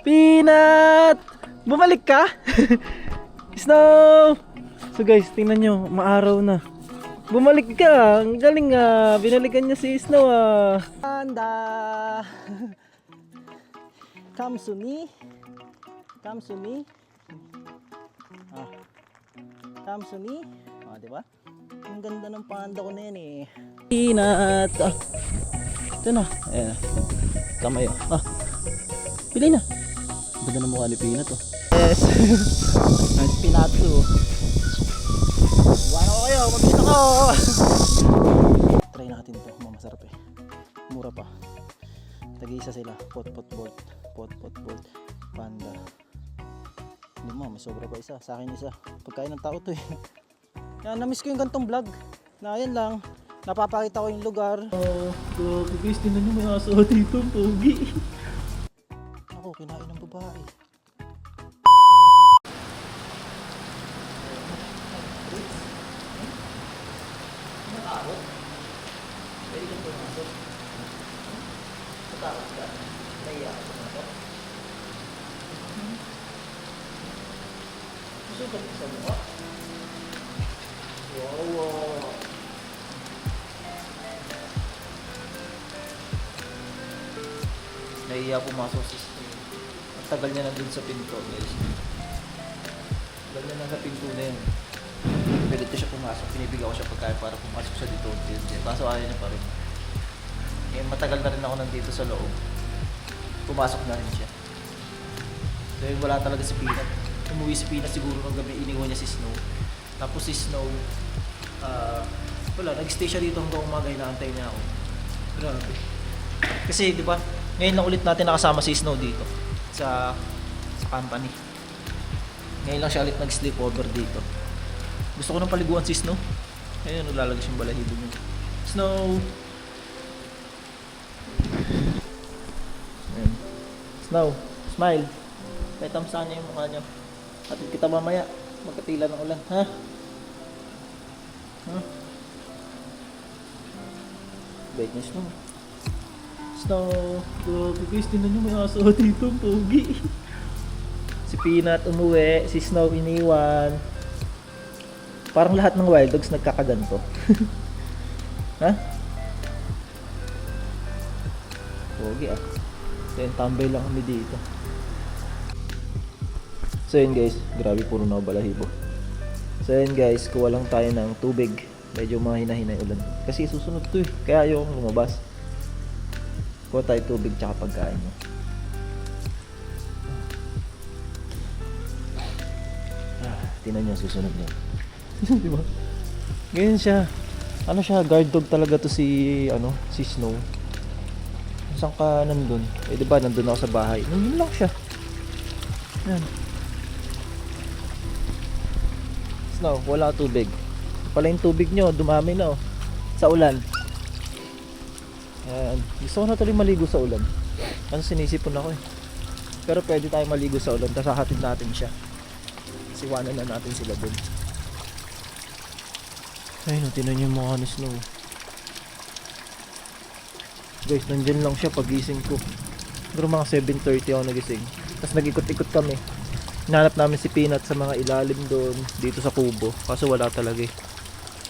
Peanut! Bumalik ka? Snow! So guys, tingnan nyo, maaraw na. Bumalik ka, ang galing ah. Binalikan niya si Snow ah. Panda! Come to me. Come to me. Ah. Come to me. Ah, di? Ang ganda ng panda ko na yan eh. Peanut! Ah. Ito na. Ayan. Kamay oh. Ah. Pili na. Ganda ng mukha ni Peanut oh. Yes. nice Peanut too. Iwan ako kayo. Mabilis ako. Try natin to. Mamasarap eh. Mura pa. Tag-isa sila. Pot pot bolt. Pot pot bolt. Panda. Hindi mo, may sobra pa isa. Sa akin isa. Pagkain ng tao to eh. Yan, na-miss ko yung gantong vlog. Na yan lang. Napapakita ko yung lugar. Oh, grabe guys. Tinan nyo may aso dito. Pogi. Ako, kinain ng babae. Wow, wow. Nahiya pumasok si tagal niya nandun sa pinto, guys. Tagal niya na sa pinto na yun. Pwede siya pumasok. Pinibigyan ko siya pagkain para pumasok siya dito. unti-unti. Kaso ayaw niya pa rin. Eh, matagal na rin ako nandito sa loob. Pumasok na rin siya. So yun, wala talaga si Peanut. Umuwi si Peanut siguro ng gabi, iniwan niya si Snow. Tapos si Snow, ah, wala, nag-stay siya dito hanggang umaga, inaantay niya ako. Grabe. Kasi, di ba, ngayon lang ulit natin nakasama si Snow dito sa sa company. Ngayon lang siya ulit nag-sleep over dito. Gusto ko nang paliguan si Snow. Ayun, naglalagay siyang balahibo niya. Snow! Ayun. Snow, smile. Kahit tamsaan niya yung mukha niya. Atid kita mamaya. Magkatila ng ulan. Ha? Ha? Bait niya Snow. Snow. Grabe guys, tinan nyo may aso dito, pogi. Si Peanut umuwi, si Snow iniwan. Parang lahat ng wild dogs nagkakaganto. ha? Pogi ah. So yun, tambay lang kami dito. So yun guys, grabe puro na balahibo. So yun guys, kuha lang tayo ng tubig. Medyo mahina-hina ulan. Kasi susunod to eh. Kaya ayokong lumabas. Kuha tayo tubig tsaka pagkain. Ah, tinan niyo susunod niya. Di ba? Ganyan siya. Ano siya, guard dog talaga to si, ano, si Snow. Saan ka nandun? Eh, di ba, nandun ako sa bahay. Nandun lang siya. Yan. Snow, wala tubig. Pala yung tubig nyo, dumami na oh. Sa ulan. Ayan. Gusto ko na tuloy maligo sa ulan. Kasi sinisipon ako eh. Pero pwede tayo maligo sa ulan, tapos hahatid natin siya. Siwanan na natin sila dun. Ayun, oh, tinan niyo yung mukha ni Snow. Guys, nandyan lang siya pagising ko. Pero mga 7.30 ako nagising. Tapos nag-ikot-ikot kami. Hinanap namin si Peanut sa mga ilalim doon, dito sa kubo. Kaso wala talaga eh.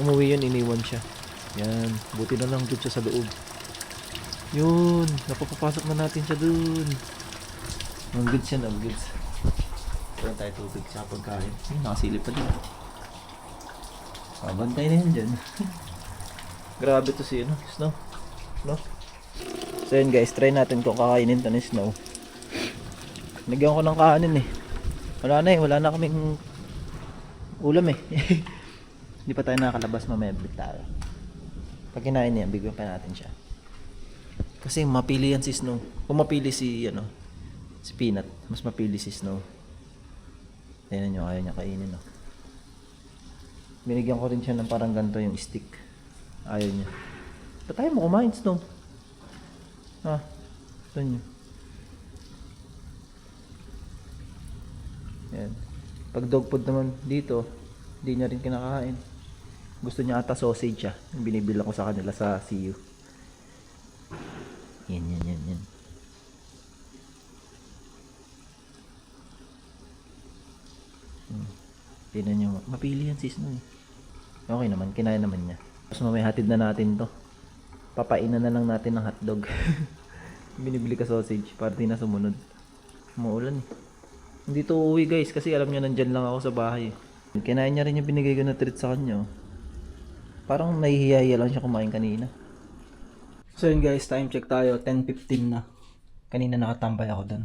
Umuwi yun, iniwan siya. Yan, buti na lang siya sa loob. Yun, napapapasok na natin siya doon. Ang goods yan, ang goods. Meron tayo tubig sa pagkain. Ay, nakasilip pa din. Mabantay na yan dyan. Grabe to si ano, Snow. No? So yun guys, try natin kung kakainin to ni Snow. Nagyan ko ng kanin eh. Wala na eh, wala na kaming ulam eh. Hindi pa tayo nakakalabas mamaya tayo. Pag kinain niya, bigyan pa natin siya. Kasi mapili yan si Snow. Kung mapili si ano, si Peanut, mas mapili si Snow. Tingnan nyo, ayaw niya kainin no. Binigyan ko rin siya ng parang ganito yung stick. Ayaw niya. Ba't tayo mo kumain, Snow? Ah, ito niyo. Yan. Pag dog food naman dito, hindi niya rin kinakain. Gusto niya ata sausage siya. Yung binibilang ko sa kanila sa CU. Yan, yan, yan, yan. Hmm. Tignan nyo. Mapili yan sis no eh. Okay naman, kinaya naman niya. Tapos mamaya hatid na natin to. Papainan na lang natin ng hotdog. Binibili ka sausage para di na sumunod. Maulan eh. Hindi to uuwi guys kasi alam nyo nandyan lang ako sa bahay. Eh. Kinain niya rin yung binigay ko na treat sa kanya. Oh. Parang nahihiya lang siya kumain kanina. So yun guys, time check tayo. 10.15 na. Kanina nakatambay ako doon.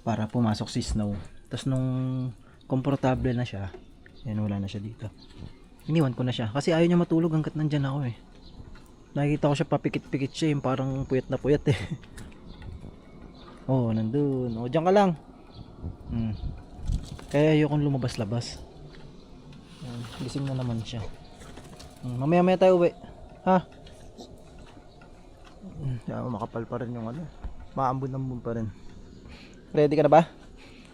Para pumasok si Snow. Tapos nung komportable na siya, yan wala na siya dito. Iniwan ko na siya. Kasi ayaw niya matulog hanggat nandyan ako eh. Nakikita ko siya papikit-pikit siya yung parang puyat na puyat eh. oh, nandun. Oh, dyan ka lang. Hmm. Kaya ayokong lumabas-labas. Gising na naman siya. Hmm, mamaya-maya tayo uwi. Ha? Yeah, makapal pa rin yung ano. Maambun-ambun pa rin. Ready ka na ba?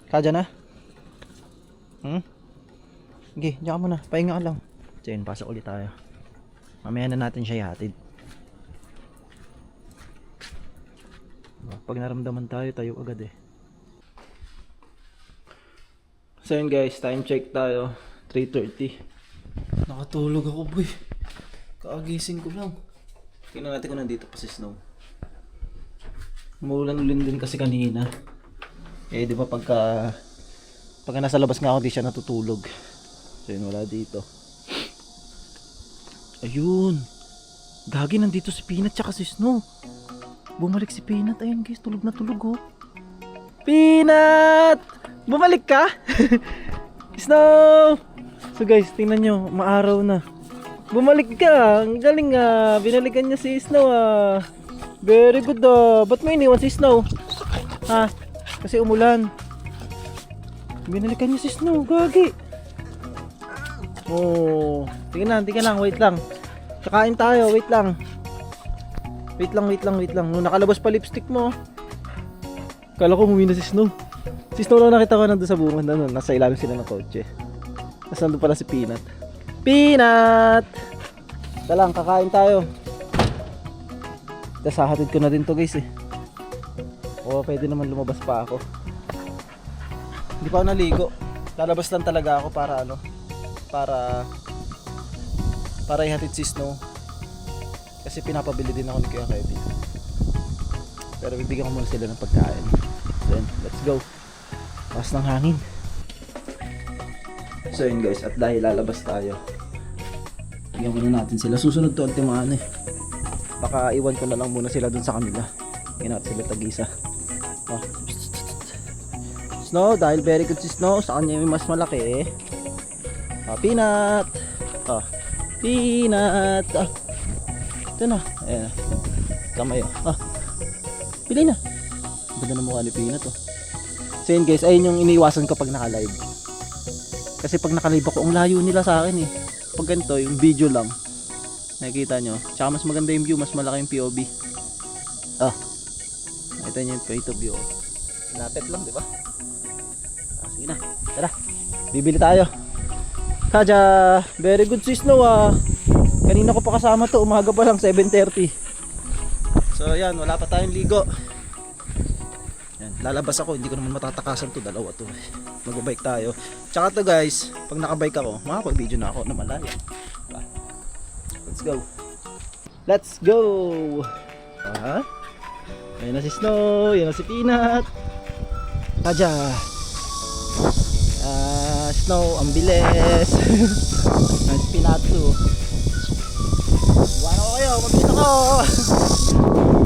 Kadya na? Hmm? Sige, diyan ka muna. Pahinga ka lang. So yun, pasok ulit tayo. Mamaya na natin siya ihatid. Pag naramdaman tayo, tayo agad eh. So yun guys, time check tayo. 3.30. Nakatulog ako boy. Kaagising ko lang. Tingnan natin kung nandito pa si Snow. Umulan ulit din kasi kanina. Eh di ba pagka pagka nasa labas nga ako di siya natutulog. So yun wala dito. Ayun. Gagi nandito si Peanut tsaka si Snow. Bumalik si Peanut. Ayun guys, tulog na tulog oh. Peanut! Bumalik ka? Snow! So guys, tingnan nyo, maaraw na. Bumalik ka, ang galing ah. Binalikan niya si Snow ah. Very good ah. Ba't mo iniwan si Snow? Ha? Kasi umulan. Binalikan niya si Snow, gagi. Oh, tingnan, tingnan lang, wait lang. Kakain tayo, wait lang. Wait lang, wait lang, wait lang. Nung nakalabas pa lipstick mo. Kala ko umuwi na si Snow. Si Snow lang nakita ko nandun sa bunga na. Nasa ilalim sila ng kotse. Tapos nandun pala si Peanut. Peanut! Ito lang, kakain tayo. Tapos ko na din to guys eh. Oo, pwede naman lumabas pa ako. Hindi pa ako naligo. Lalabas lang talaga ako para ano, para para ihatid si Snow. Kasi pinapabili din ako ni Kuya Kevin. Pero bibigyan ko muna sila ng pagkain. Then, let's go. Taas ng hangin. So yun guys, at dahil lalabas tayo, bigyan muna natin sila. Susunod to, ultimaan eh. Baka iwan ko na lang muna sila dun sa kanila. Bigyan natin sila tag-isa. Oh. Snow, dahil very good si Snow, sa kanya yung mas malaki eh. Oh, peanut! Oh, peanut! Oh. Ito na. Ayan. Kamay oh. Ah. Pili na. Ganda na mukha ni Peanut oh. So yun guys, ayun yung iniiwasan ko pag naka-live. Kasi pag naka-live ako, ang layo nila sa akin eh. Pag ganito, yung video lang. Nakikita nyo. Tsaka mas maganda yung view, mas malaki yung POV. Ah. Nakita nyo yung point of view. oh. Napet lang, di ba? Ah, sige na. Tara. Bibili tayo. Kaja, very good si Snow ah. Kanina ko pa kasama to, umaga pa lang 7.30. So yan, wala pa tayong ligo. Lalabas ako, hindi ko naman matatakasan to, dalawa to. Magbabike tayo. Tsaka to guys, pag nakabike ako, makapag-video na ako na malayo. Diba? Let's go. Let's go! Ah, Ayan na si Snow, yan na si Peanut. Kaja. Ah, Snow, ang bilis. Nice Peanut too. Iwan ako kayo, mabilis ako!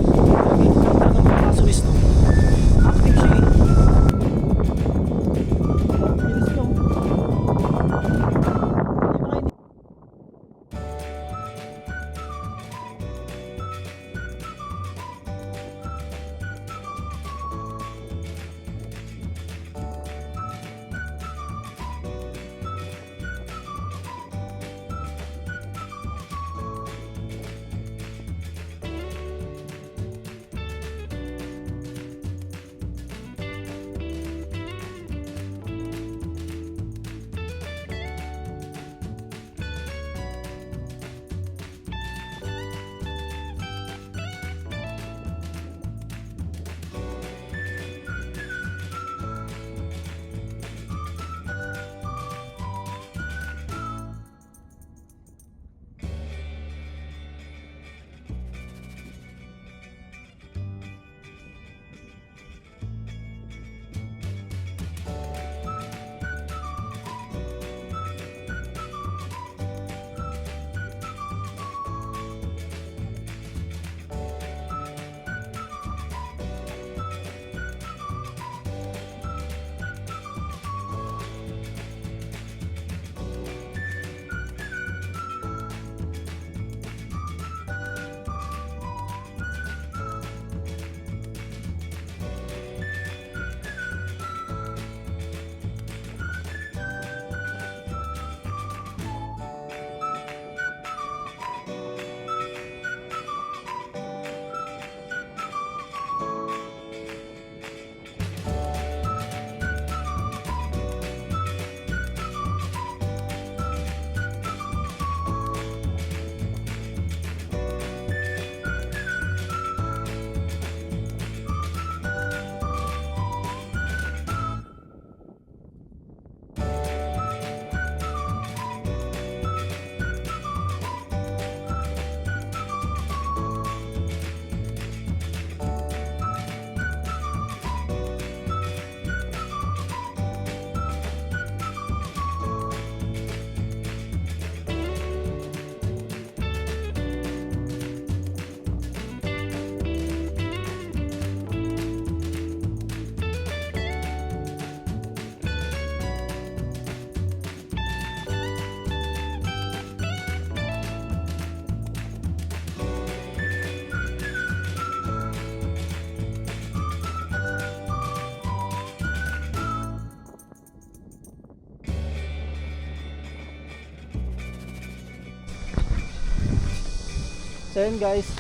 So yun guys.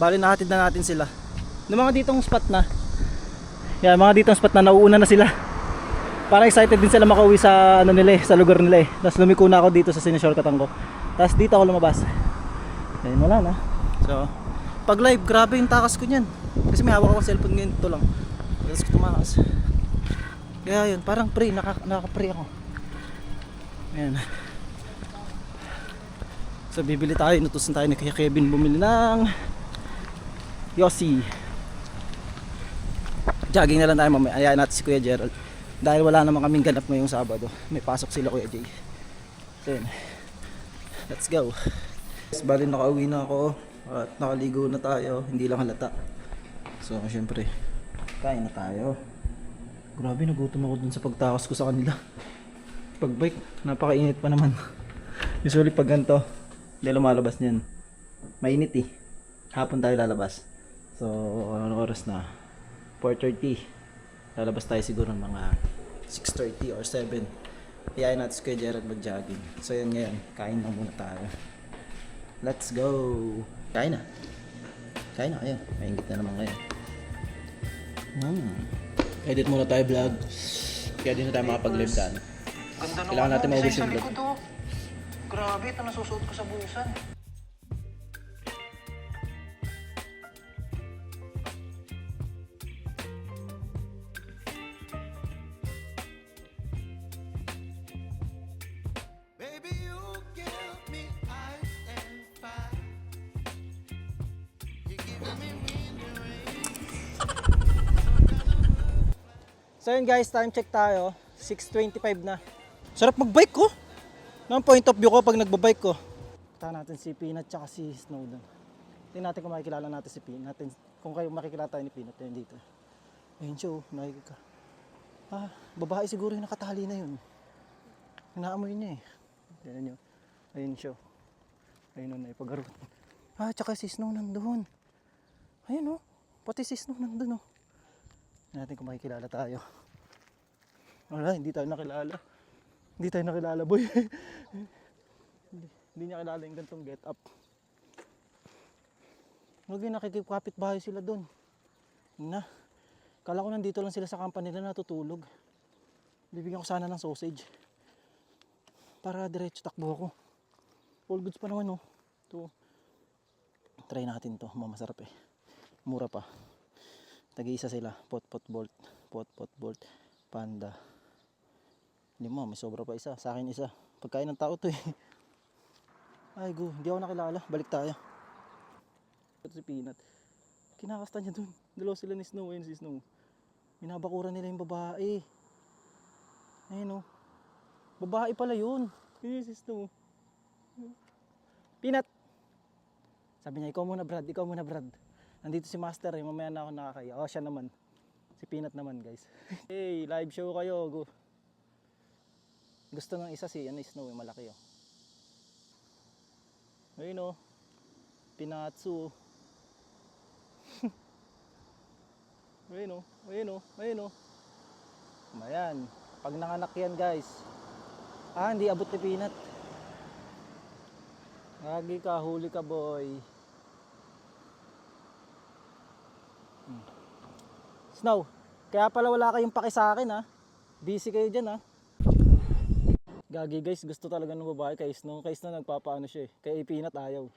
Bali nahatid na natin sila. Yung mga ditong spot na. Yan, mga ditong spot na nauuna na sila. Para excited din sila makauwi sa ano nila eh, sa lugar nila eh. Tapos lumiko na ako dito sa sinishortcutan ko. Tapos dito ako lumabas. Ayun wala na. So, pag live, grabe yung takas ko niyan. Kasi may hawak ako cellphone ngayon, ito lang. Tapos ko tumakas. Kaya yun, parang pre, naka, naka-pre ako. Ayan. So bibili tayo, inutusan tayo ni Kuya Kevin bumili ng Yossi. Jogging na lang tayo mamaya. Ayain natin si Kuya Gerald. Dahil wala naman kaming ganap ngayong Sabado. May pasok sila Kuya Jay. So yun. Let's go. Yes, bali nakauwi na ako at nakaligo na tayo. Hindi lang halata. So syempre, kain na tayo. Grabe, nagutom ako dun sa pagtakas ko sa kanila. Pag bike, napakainit pa naman. Usually pag ganito, hindi lumalabas niyan. Mainit eh. Hapon tayo lalabas. So, ano oras na? 4.30. Lalabas tayo siguro ng mga 6.30 or 7. Iyayin natin si Kuya Gerard mag-jogging. So, yan ngayon. Kain lang muna tayo. Let's go! Kain na. Kain na kayo. Maingit na naman ngayon. Hmm. Edit muna tayo vlog. Kaya di na tayo makapag-live Kailangan natin maubos yung vlog. Oh. Grabe, ito nasusuot ko sa busan. Baby, you give me ice and fire. You're giving me wind and rain. So yun guys, time check tayo. 6.25 na. Sarap mag-bike ko. Ang point of view ko pag nagbabike ko. Kita natin si Peanut tsaka si Snowden. Tingnan natin kung makikilala natin si Peanut. Natin, kung kayo makikilala tayo ni Peanut yun dito. Ayun siya oh, nakikita. Ah, babae siguro yung nakatali na yun. Inaamoy niya eh. Ayun yun. Ayun siya. Ayun na ipagaro. Ah, tsaka si Snow nandun. Ayun oh. Pati si Snow nandun oh. Tingnan natin kung makikilala tayo. Wala, hindi tayo nakilala. Hindi tayo nakilala, boy. hindi, hindi niya kilala yung gantong get up. Huwag yung nakikipapit bahay sila doon. Na. Kala ko nandito lang sila sa company nila natutulog. Bibigyan ko sana ng sausage. Para diretso takbo ako. All goods pa naman oh. Ito. Try natin to. Mamasarap eh. Mura pa. Tag-iisa sila. Pot pot bolt. Pot pot bolt. Panda. Lima. May sobra pa isa. Sa akin isa. Pagkain ng tao to eh. Ay go. Hindi ako nakilala. Balik tayo. Ito si Peanut. Kinakasta niya dun. Dalawa sila ni Snow. Ayun si Snow. Binabakuran nila yung babae. Ayun oh. Babae pala yun. Yun si Snow. Peanut. Sabi niya, ikaw muna Brad, ikaw muna Brad. Nandito si Master eh, mamaya na ako nakakaya. Oh, siya naman. Si Peanut naman guys. hey, live show kayo. Go. Gusto ng isa si ano, Snow, eh, malaki oh. Ayun oh. Pinatsu. oh. ayun oh, ayun oh, ayun oh. Ayan. Pag nanganak yan guys. Ah, hindi abot ni Peanut. Lagi ka, huli ka boy. Hmm. Snow, kaya pala wala kayong paki sa akin ha. Busy kayo dyan ha. Gagi guys, gusto talaga ng babae kay Snow. Kay Snow nagpapaano siya eh. Kay Peanut ayaw.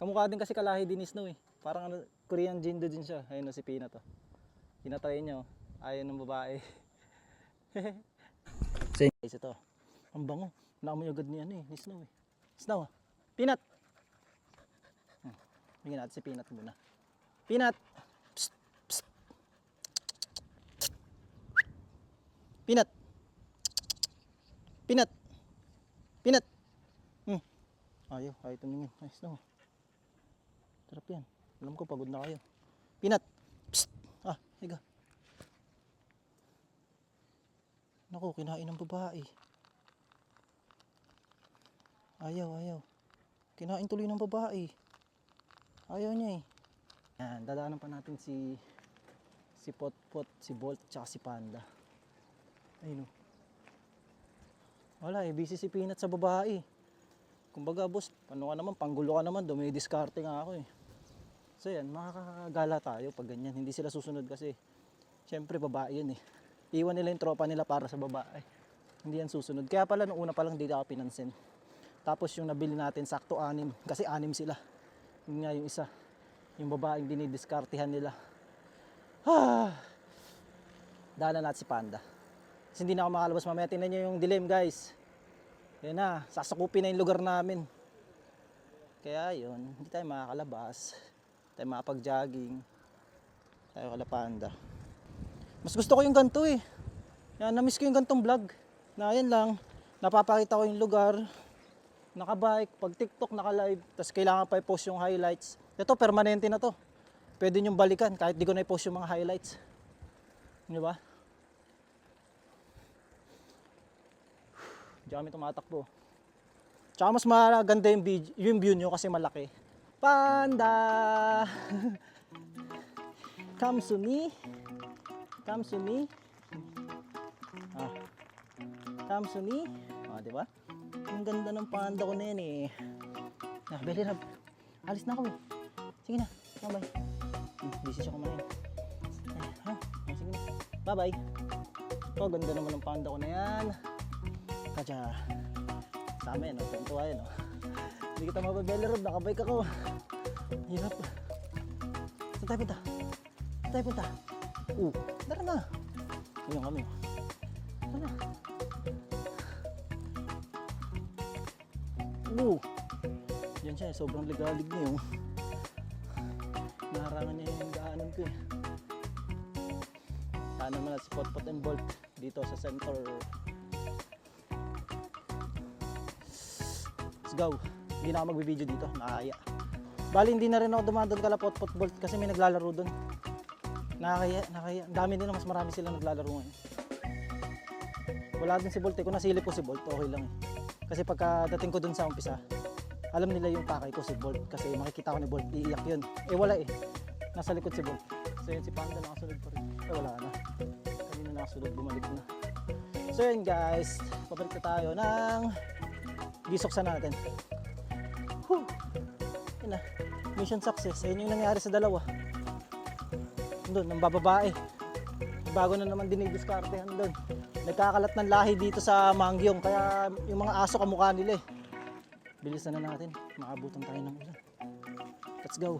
Kamukha din kasi kalahi din ni Snow eh. Parang ano, Korean Jindo din siya. Ayun o si Peanut oh. Tinatry niya oh. Ayaw ng babae. Same guys ito. Ang bango. Naamoy agad ni ano eh, ni Snow eh. Snow ah. Peanut. Hmm. Bigyan natin si Peanut muna. Peanut. Peanut. Peanut. Peanut. Hmm. Ayaw, ayaw tumingin. Ay, Snow. Sarap yan. Alam ko pagod na kayo. Peanut. Psst. Ah, higa. Naku, kinain ng babae. Ayaw, ayaw. Kinain tuloy ng babae. Ayaw niya eh. Yan, dadaanan pa natin si si Potpot, si Bolt, tsaka si Panda. Ayun oh. Wala eh, busy si Peanut sa babae. Kumbaga boss, ano ka naman, panggulo ka naman, dumidiskarte nga ako eh. So yan, makakagala tayo pag ganyan. Hindi sila susunod kasi. Siyempre babae yun eh. Iwan nila yung tropa nila para sa babae. Hindi yan susunod. Kaya pala nung una pa lang dito ako pinansin. Tapos yung nabili natin sakto anim. Kasi anim sila. Yun nga yung isa. Yung babaeng dinidiskartehan nila. Ah! Daanan natin si Panda. Kasi hindi na ako makalabas mamaya. Tingnan nyo yung dilim guys. Yan na. Sasakupin na yung lugar namin. Kaya yun. Hindi tayo makakalabas. Hindi tayo makapag-jogging. Tayo kala Panda. Mas gusto ko yung ganito eh. Yan, na-miss ko yung gantong vlog. Na yan lang, napapakita ko yung lugar, nakabike, pag TikTok, naka-live, tapos kailangan pa i-post yung highlights. Ito, permanente na to. Pwede nyo balikan kahit di ko na i-post yung mga highlights. Di ba? Diyan kami tumatakbo. Tsaka mas maganda yung, vid- yung view nyo kasi malaki. Panda! Come to me. Come to me. Ah. Come to me. Ah, di ba? Ang ganda ng panda ko na yan eh. Ah, Beli Rab. Alis na ako eh. Sige na. Bye-bye. Busy siya kumain. Ah, sige na. Bye-bye. Oh, ganda naman ng panda ko na yan. Katsa. Sa amin, no? Tuntua yan, no? Hindi kita mababeli Rab. Nakabike ako. Hirap. Saan tayo punta? Saan tayo punta? Uh, tara na. Ayun kami. oh. Tara na. Uh, yan siya. Sobrang ligalig niya yung naharangan niya yung daanan ko eh. Sana naman si Potpot and Bolt dito sa center. Go. Hindi na ako magbibideo dito. Nakakaya. Bali hindi na rin ako dumadon kala Potpot Bolt kasi may naglalaro doon. Nakakaya, nakakaya. Ang dami din, mas marami sila naglalaro ngayon. Wala din si Bolt eh. Kung nasilip ko si Bolt, okay lang eh. Kasi pagka dating ko dun sa umpisa, alam nila yung pakay ko si Bolt. Kasi makikita ko ni Bolt, iiyak yun. Eh wala eh. Nasa likod si Bolt. So yun si Panda nakasunod pa rin. Eh wala na. Kanina nakasunod, bumalik na. So yun guys, pabalik na tayo ng gisoksan natin. Whew. Yun na. Mission success. Ayun yung nangyari sa dalawa doon, ng bababae. Bago na naman dinidiskartehan doon. Nagkakalat ng lahi dito sa Mangyong, kaya yung mga aso kamukha nila eh. Bilisan na natin, makabutan tayo ng ulan. Let's go.